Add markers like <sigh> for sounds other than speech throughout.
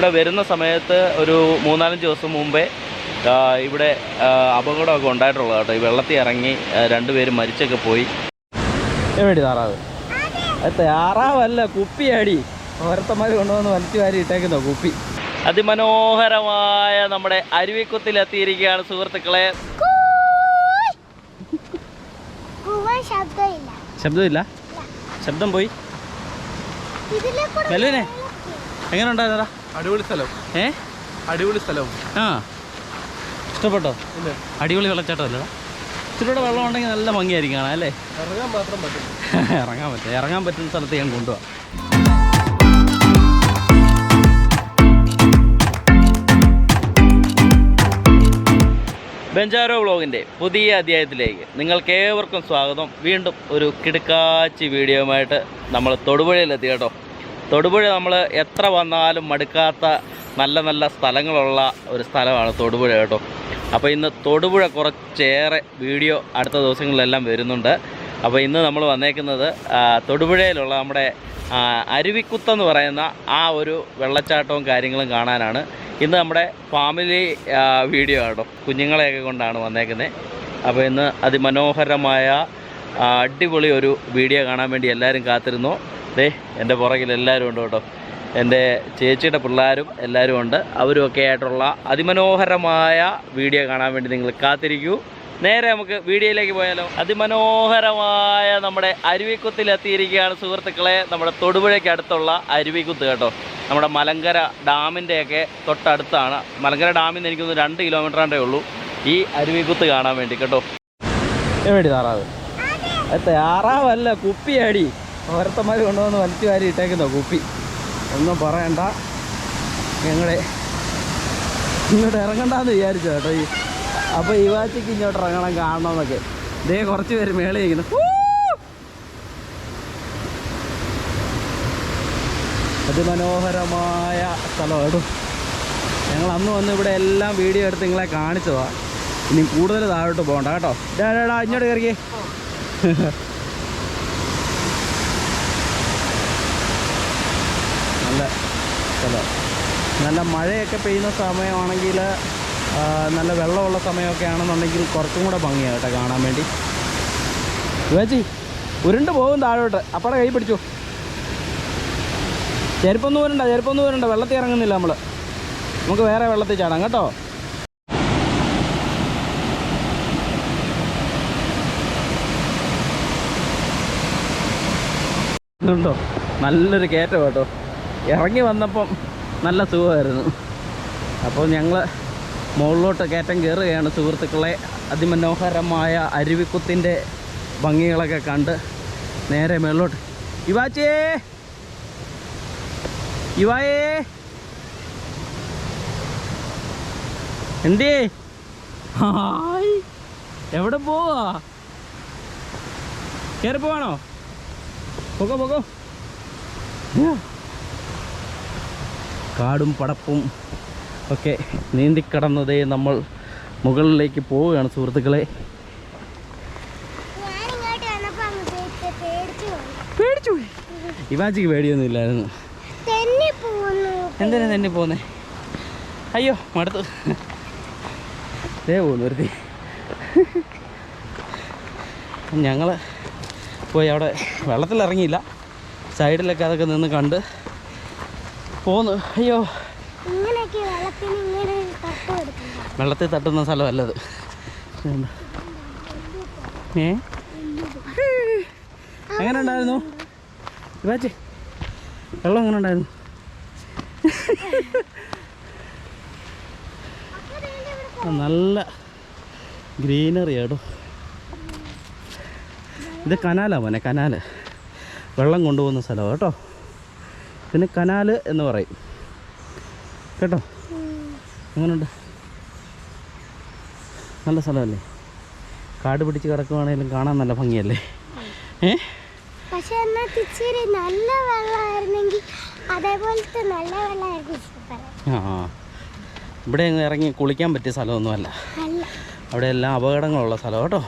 ഇവിടെ വരുന്ന സമയത്ത് ഒരു മൂന്നാലഞ്ച് ദിവസം മുമ്പേ ഇവിടെ അപകടമൊക്കെ ഉണ്ടായിട്ടുള്ളത് കേട്ടോ. ഈ വെള്ളത്തിൽ ഇറങ്ങി രണ്ടുപേരും മരിച്ചൊക്കെ പോയി. എവിടെ താറാവ്? താറാവല്ല കുപ്പിയാടി. ഓരത്തമാര് കൊണ്ടുവന്ന് വലിച്ചു വാരി ഇട്ടേക്കുന്നോ കുപ്പി. അതിമനോഹരമായ നമ്മുടെ അരുവിക്കുത്തിലെത്തിയിരിക്കുകയാണ് സുഹൃത്തുക്കളെ. കൂവാൻ ശബ്ദമില്ല. ശബ്ദമില്ല? ശബ്ദം പോയി. എങ്ങനെ ഉണ്ടായിരുന്നടാ അടിപൊളി സ്ഥലം. ഏ? അടിപൊളി സ്ഥലം. ആ. ഇഷ്ടപ്പെട്ടോ? അടിപൊളി വെള്ളച്ചാട്ടം അല്ലടാ ഇച്ചിരൂടെ വെള്ളം ഉണ്ടെങ്കിൽ നല്ല ഭംഗിയായിരിക്കും കാണാം അല്ലേ? ഇറങ്ങാൻ മാത്രം പറ്റും. <laughs> ഇറങ്ങാൻ പറ്റും. ഇറങ്ങാൻ പറ്റുന്ന സ്ഥലത്ത് ഞാൻ കൊണ്ടുപോകാം ബെഞ്ചാരോ വ്ളോഗിന്റെ പുതിയ അധ്യായത്തിലേക്ക് നിങ്ങൾക്ക് ഏവർക്കും സ്വാഗതം. വീണ്ടും ഒരു കിടുക്കാച്ചി വീഡിയോയുമായിട്ട് നമ്മൾ തൊടുപുഴയിലെത്തി കേട്ടോ. തൊടുപുഴ നമ്മൾ എത്ര വന്നാലും മടുക്കാത്ത നല്ല നല്ല സ്ഥലങ്ങളുള്ള ഒരു സ്ഥലമാണ് തൊടുപുഴ കേട്ടോ. അപ്പോൾ ഇന്ന് തൊടുപുഴ കുറച്ചേറെ വീഡിയോ അടുത്ത ദിവസങ്ങളിലെല്ലാം വരുന്നുണ്ട്. അപ്പോൾ ഇന്ന് നമ്മൾ വന്നേക്കുന്നത് തൊടുപുഴയിലുള്ള നമ്മുടെ അരുവിക്കുത്തെന്ന് പറയുന്ന ആ ഒരു വെള്ളച്ചാട്ടവും കാര്യങ്ങളും കാണാനാണ്. ഇന്ന് നമ്മുടെ ഫാമിലി വീഡിയോ ആട്ടോ. കുഞ്ഞുങ്ങളെയൊക്കെ കൊണ്ടാണ് വന്നേക്കുന്നത് അപ്പോൾ ഇന്ന് അതിമനോഹരമായ അടിപൊളി ഒരു വീഡിയോ കാണാൻ വേണ്ടി എല്ലാവരും കാത്തിരുന്നു. ദേ എന്റെ പുറകിൽ എല്ലാവരും ഉണ്ട് കേട്ടോ. എന്റെ ചേച്ചിയുടെ പിള്ളേരും എല്ലാവരും ഉണ്ട്. അവരും ഒക്കെ ആയിട്ടുള്ള അതിമനോഹരമായ വീഡിയോ കാണാൻ വേണ്ടി നിങ്ങൾ കാത്തിരിക്കൂ. നേരെ നമുക്ക് വീഡിയോയിലേക്ക് പോയാലോ. അതിമനോഹരമായ നമ്മുടെ അരുവിക്കുത്തിൽ എത്തിയിരിക്കുകയാണ് സുഹൃത്തുക്കളെ. നമ്മുടെ തൊടുപുഴയ്ക്ക് അടുത്തുള്ള അരുവിക്കുത്ത് കേട്ടോ. നമ്മുടെ മലങ്കര ഡാമിന്റെയൊക്കെ തൊട്ടടുത്താണ്. മലങ്കര ഡാമിൽ നിന്ന് എനിക്കൊന്ന് രണ്ട് കിലോമീറ്ററാണ്ടേ ഉള്ളൂ ഈ അരുവിക്കുത്ത് കാണാൻ വേണ്ടി കേട്ടോ. എവിടെ താറാവ്? താറാവല്ല കുപ്പിയാടി. ഓരത്തന്മാർ കൊണ്ടുവന്ന് വലിച്ചു വാരി ഇട്ടേക്കുന്നോ കുപ്പി. ഒന്നും പറയണ്ട. ഞങ്ങളെ ഇങ്ങോട്ട് ഇറങ്ങണ്ടെന്ന് വിചാരിച്ചു കേട്ടോ ഈ അപ്പോൾ ഈ വാച്ചിക്ക് ഇങ്ങോട്ട് ഇറങ്ങണം കാണണമെന്നൊക്കെ ഇതേ കുറച്ച് പേര് മേളി ഇരിക്കുന്നു. അതിമനോഹരമായ സ്ഥലമാണ് ഞങ്ങൾ അന്ന് വന്ന് ഇവിടെ എല്ലാം വീഡിയോ എടുത്ത് നിങ്ങളെ കാണിച്ചതാ. ഇനി കൂടുതൽ താഴോട്ട് പോകണ്ട കേട്ടോ. ഡാ ഇങ്ങോട്ട് കയറിയേ നല്ല സ്ഥലം നല്ല മഴയൊക്കെ പെയ്യുന്ന സമയമാണെങ്കിൽ നല്ല വെള്ളമുള്ള സമയമൊക്കെ ആണെന്നുണ്ടെങ്കിൽ കുറച്ചും കൂടെ ഭംഗിയാണ് കേട്ടോ കാണാൻ വേണ്ടി. ചേച്ചി ഉരുണ്ട് പോകും താഴോട്ട്. അപ്പടെ കൈ പിടിച്ചു. ചെരുപ്പൊന്നും വരണ്ട ചെരുപ്പൊന്നും വരണ്ട. വെള്ളത്തിൽ ഇറങ്ങുന്നില്ല നമ്മൾ നമുക്ക് വേറെ വെള്ളത്തിൽ ചാടാം കേട്ടോ. ഇതുണ്ടോ? നല്ലൊരു കയറ്റം കേട്ടോ. ഇറങ്ങി വന്നപ്പം നല്ല സുഖമായിരുന്നു. അപ്പോൾ ഞങ്ങൾ മുകളിലോട്ട് കയറ്റം കയറുകയാണ്. സുഹൃത്തുക്കളെ അതിമനോഹരമായ അരുവിക്കുത്തിന്റെ ഭംഗികളൊക്കെ കണ്ട് നേരെ മുകളിലോട്ട് ഇവാച്ചേ ഇവായേ എന്തേ എവിടെ പോവാ? കയറി പോവാണോ? പോകോ പോകോ. കാടും പടപ്പും ഒക്കെ നീന്തിക്കടന്നതേ നമ്മൾ മുകളിലേക്ക് പോവുകയാണ് സുഹൃത്തുക്കളെ. പേടിച്ചു ഇവാച്ചിക്ക് പേടിയൊന്നും ഇല്ലായിരുന്നു. എന്തിനാ തന്നെ പോന്നേ? അയ്യോ മടുത്തു. ദേ പോകുന്നു ഒരുത്തി ഞങ്ങൾ പോയി അവിടെ വെള്ളത്തിലിറങ്ങിയില്ല. സൈഡിലൊക്കെ അതൊക്കെ നിന്ന് കണ്ട് പോന്നു. അയ്യോ. വെള്ളത്തിൽ തട്ടുന്ന സ്ഥലമല്ലത്. ഏ? എങ്ങനെ ഉണ്ടായിരുന്നു? ഇവാച്ചി വെള്ളം എങ്ങനെ ഉണ്ടായിരുന്നു? നല്ല ഗ്രീനറി ആടോ. ഇത് കനാലാ മോനെ കനാല്. വെള്ളം കൊണ്ടുപോകുന്ന സ്ഥലമാണ് കേട്ടോ. ഇതിന് കനാല് എന്ന് പറയും. കേട്ടോ? അങ്ങനുണ്ട് നല്ല സ്ഥലമല്ലേ? കാട് പിടിച്ച് കിടക്കുവാണെങ്കിലും കാണാൻ നല്ല ഭംഗിയല്ലേ? ഏ? പക്ഷെ നല്ല വെള്ളമായിരുന്നെങ്കിൽ അതേപോലത്തെ നല്ല വെള്ളമായിരുന്നു ആ. ഇവിടെ ഇറങ്ങി കുളിക്കാൻ പറ്റിയ സ്ഥലമൊന്നുമല്ല. അവിടെ എല്ലാം അപകടങ്ങളുള്ള സ്ഥലം കേട്ടോ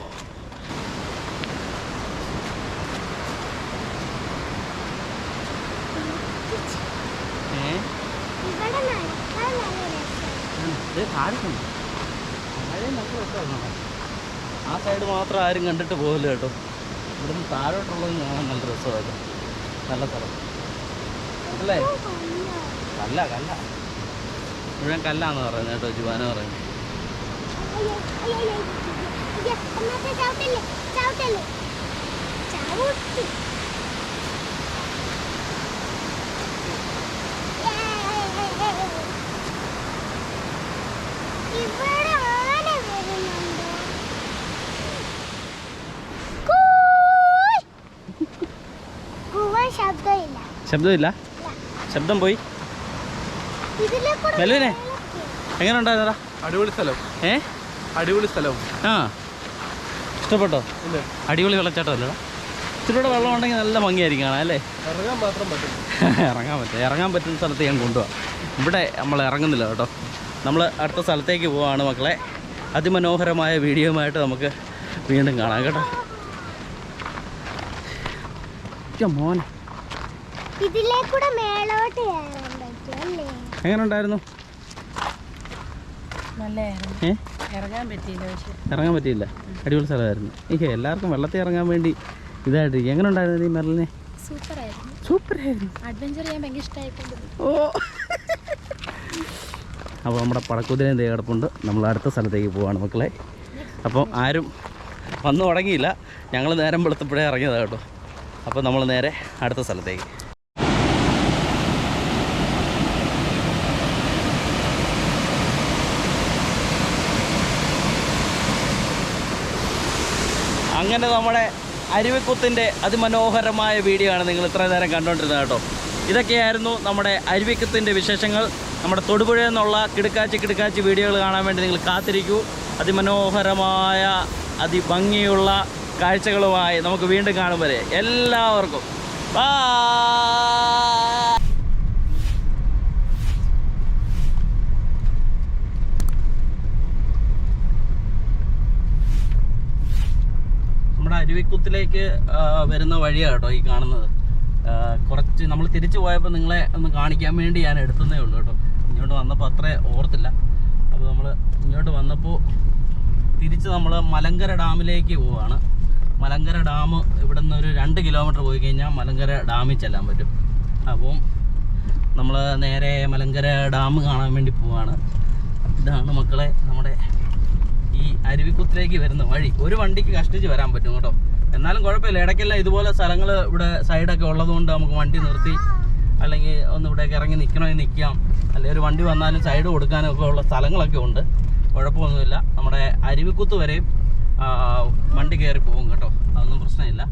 ഏ ഇവിടെ നല്ല ഇത് ആ സൈഡ് മാത്രം ആരും കണ്ടിട്ട് പോകില്ല കേട്ടോ. ഇവിടുന്ന് താഴോട്ടുള്ളത് കാണാൻ നല്ല രസമായിരുന്നു. നല്ല സ്ഥലം. അല്ലേ? കല്ല കല്ല. മുഴുവൻ കല്ലാന്ന് പറയുന്നത് കേട്ടോ ജുവാന പറയുന്നത്. ചവിട്ടല്ലേ? ചവിട്ടല്ലേ? ചവിട്ടി ഇവിടെ ആന വരുന്നുണ്ടോ കൂയ്. കൂവാൻ ശബ്ദമില്ല? ഇല്ല ശബ്ദം പോയി. മെല്ലുവിനെ. എങ്ങനെ ഉണ്ടായിരുന്നടാ അടിപൊളി സ്ഥലം. ഏ? അടിപൊളി സ്ഥലം. ആ. ഇഷ്ടപ്പെട്ടോ? ഇല്ലേ? അടിപൊളി വെള്ളച്ചാട്ടം അല്ലടാ ഇച്ചിരൂടെ വെള്ളം ഉണ്ടെങ്കിൽ നല്ല ഭംഗിയായിരിക്കും കാണാം അല്ലേ? ഇറങ്ങാൻ മാത്രം പറ്റും. <laughs> ഇറങ്ങാൻ പറ്റും ഇറങ്ങാൻ പറ്റുന്ന സ്ഥലത്ത് ഞാൻ കൊണ്ടുപോകാം ഇവിടെ നമ്മൾ ഇറങ്ങുന്നില്ല കേട്ടോ. നമ്മൾ അടുത്ത സ്ഥലത്തേക്ക് പോവാണ് മക്കളെ. അതിമനോഹരമായ വീഡിയോയുമായിട്ട് നമുക്ക് വീണ്ടും കാണാം കേട്ടോ. മോനെ. ഇതിലെ കൂടെ മേളോട്ട് കയറാൻ പറ്റും അല്ലേ? എങ്ങനെ ഉണ്ടായിരുന്നു ഇറങ്ങാൻ പറ്റിയില്ല പക്ഷെ. ഇറങ്ങാൻ പറ്റിയില്ല. അടിപൊളി സ്ഥലമായിരുന്നു. എനിക്ക് എല്ലാവർക്കും വെള്ളത്തിൽ ഇറങ്ങാൻ വേണ്ടി ഇതായിട്ട് എങ്ങനെ ഉണ്ടായിരുന്നു ഈ മെറലിനെ? സൂപ്പർ ആയിരുന്നു അഡ്വഞ്ചർ ചെയ്യാൻ ഭയങ്കര ഇഷ്ടമായിട്ടുണ്ട് ഓ. അപ്പോൾ നമ്മുടെ പടക്കുതിരയും ദേ കിടപ്പുണ്ട് നമ്മൾ അടുത്ത സ്ഥലത്തേക്ക് പോവാണ് മക്കളെ. അപ്പം ആരും വന്നു തുടങ്ങിയില്ല. ഞങ്ങൾ നേരം വെളുത്തപ്പോഴേ ഇറങ്ങിയതാണ് കേട്ടോ. അപ്പോൾ നമ്മൾ നേരെ അടുത്ത സ്ഥലത്തേക്ക്. അങ്ങനെ നമ്മുടെ അരുവിക്കുത്തിന്റെ അതിമനോഹരമായ വീഡിയോ ആണ് നിങ്ങൾ ഇത്ര നേരം കണ്ടുകൊണ്ടിരുന്നത് കേട്ടോ. ഇതൊക്കെയായിരുന്നു നമ്മുടെ അരുവിക്കുത്തിന്റെ വിശേഷങ്ങൾ. നമ്മുടെ തൊടുപുഴയിൽ നിന്നുള്ള കിടുക്കാച്ചി കിടുക്കാച്ചി വീഡിയോകൾ കാണാൻ വേണ്ടി നിങ്ങൾ കാത്തിരിക്കൂ. അതിമനോഹരമായ അതിഭംഗിയുള്ള കാഴ്ചകളുമായി നമുക്ക് വീണ്ടും കാണും വരെ. എല്ലാവർക്കും. ബാ നമ്മുടെ അരുവിക്കുത്തിലേക്ക് വരുന്ന വഴിയാണ് കേട്ടോ ഈ കാണുന്നത്. കുറച്ച് നമ്മൾ തിരിച്ചു പോയപ്പോൾ നിങ്ങളെ ഒന്ന് കാണിക്കാൻ വേണ്ടി ഞാൻ എടുത്തതേ ഉള്ളൂ കേട്ടോ. ഇങ്ങോട്ട് വന്നപ്പോൾ അത്രേ ഓർത്തില്ല. അപ്പോൾ നമ്മൾ ഇങ്ങോട്ട് വന്നപ്പോൾ തിരിച്ച് നമ്മൾ മലങ്കര ഡാമിലേക്ക് പോവാണ്. മലങ്കര ഡാം ഇവിടെ നിന്ന് ഒരു രണ്ട് കിലോമീറ്റർ പോയി കഴിഞ്ഞാൽ മലങ്കര ഡാമിൽ ചെല്ലാൻ പറ്റും. അപ്പം നമ്മൾ നേരെ മലങ്കര ഡാം കാണാൻ വേണ്ടി പോവാണ്. ഇതാണ് മക്കളെ നമ്മുടെ ഈ അരുവിക്കുത്തിലേക്ക് വരുന്ന വഴി ഒരു വണ്ടിക്ക് കഷ്ടിച്ച് വരാൻ പറ്റും കേട്ടോ. എന്നാലും കുഴപ്പമില്ല. ഇടയ്ക്കെല്ലാം ഇതുപോലെ സ്ഥലങ്ങൾ ഇവിടെ സൈഡൊക്കെ ഉള്ളതുകൊണ്ട് നമുക്ക് വണ്ടി നിർത്തി അല്ലെങ്കിൽ ഒന്ന് ഇവിടേക്ക് ഇറങ്ങി നിൽക്കണമെങ്കിൽ നിൽക്കാം അല്ലെങ്കിൽ ഒരു വണ്ടി വന്നാലും സൈഡ് കൊടുക്കാനൊക്കെ ഉള്ള സ്ഥലങ്ങളൊക്കെ ഉണ്ട്. കുഴപ്പമൊന്നുമില്ല. നമ്മുടെ അരുവിക്കുത്ത് വരെയും വണ്ടി കയറി പോകും കേട്ടോ. അതൊന്നും പ്രശ്നമില്ല.